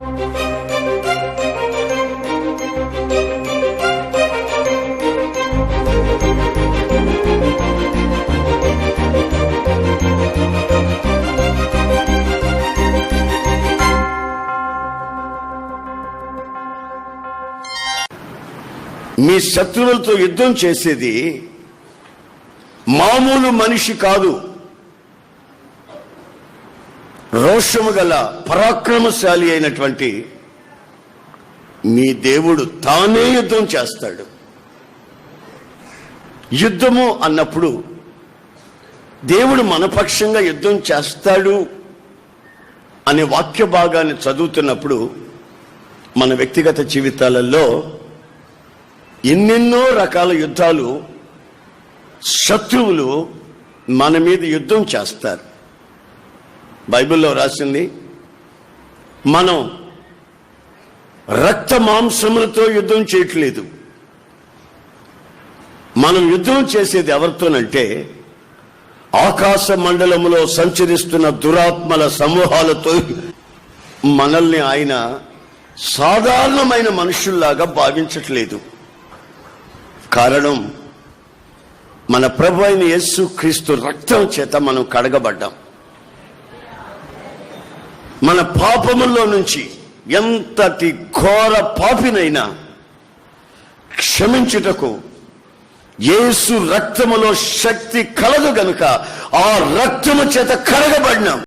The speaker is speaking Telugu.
మీ శత్రువులతో యుద్ధం చేసేది మామూలు మనిషి కాదు. రోషము గల పరాక్రమశాలి అయినటువంటి నీ దేవుడు తానే యుద్ధం చేస్తాడు. యుద్ధము అన్నప్పుడు దేవుడు మనపక్షంగా యుద్ధం చేస్తాడు అనే వాక్య భాగాన్ని చదువుతున్నప్పుడు మన వ్యక్తిగత జీవితాలలో ఎన్నెన్నో రకాల యుద్ధాలు శత్రువులు మన మీద యుద్ధం చేస్తారు. బైబిల్లో రాసింది మనం రక్త మాంసములతో యుద్ధం చేయట్లేదు. మనం యుద్ధం చేసేది ఎవరితోనంటే ఆకాశ మండలములో సంచరిస్తున్న దురాత్మల సమూహాలతో మనల్ని ఆయన సాధారణమైన మనుషుల్లాగా భావించట్లేదు. కారణం మన ప్రభు అయిన యేసు క్రీస్తు రక్తం చేత మనం కడగబడ్డాం. మన పాపముల్లో నుంచి ఎంతటి ఘోర పాపినైనా క్షమించుటకు యేసు రక్తములో శక్తి కలదు గనుక ఆ రక్తము చేత కడగబడినాం.